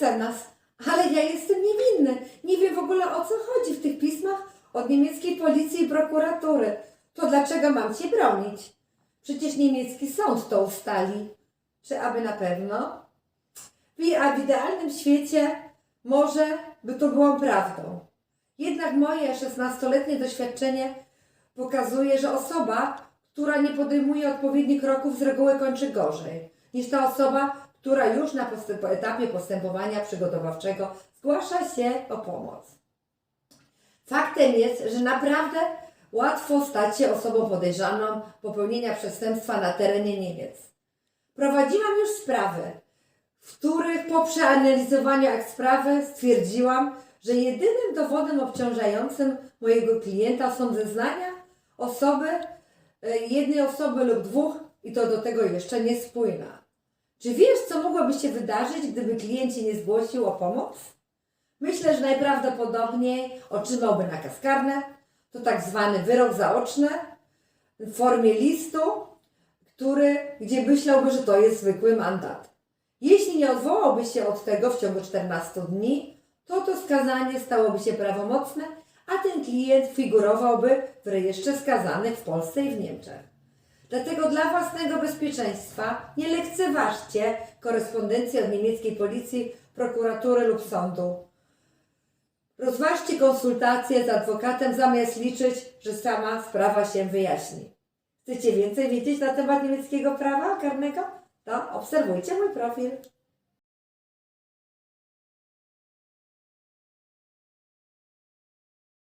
chce nas. Ale ja jestem niewinny. Nie wiem w ogóle o co chodzi w tych pismach od niemieckiej policji i prokuratury. To dlaczego mam cię bronić? Przecież niemiecki sąd to ustali. Czy aby na pewno? A w idealnym świecie może by to było prawdą. Jednak moje 16-letnie doświadczenie pokazuje, że osoba, która nie podejmuje odpowiednich kroków, z reguły kończy gorzej niż ta osoba, która już na postęp- etapie postępowania przygotowawczego zgłasza się o pomoc. Faktem jest, że naprawdę łatwo stać się osobą podejrzaną popełnienia przestępstwa na terenie Niemiec. Prowadziłam już sprawy, w których po przeanalizowaniu akt sprawy stwierdziłam, że jedynym dowodem obciążającym mojego klienta są zeznania osoby, e, jednej osoby lub dwóch i to do tego jeszcze niespójna. Czy wiesz, co mogłoby się wydarzyć, gdyby klient ci nie zgłosił o pomoc? Myślę, że najprawdopodobniej otrzymałby nakaz karny, to tak zwany wyrok zaoczny w formie listu, który, gdzie myślałby, że to jest zwykły mandat. Jeśli nie odwołałby się od tego w ciągu 14 dni, to to skazanie stałoby się prawomocne, a ten klient figurowałby w rejestrze skazanych w Polsce i w Niemczech. Dlatego dla własnego bezpieczeństwa nie lekceważcie korespondencji od niemieckiej policji, prokuratury lub sądu. Rozważcie konsultacje z adwokatem zamiast liczyć, że sama sprawa się wyjaśni. Chcecie więcej wiedzieć na temat niemieckiego prawa karnego? To obserwujcie mój profil.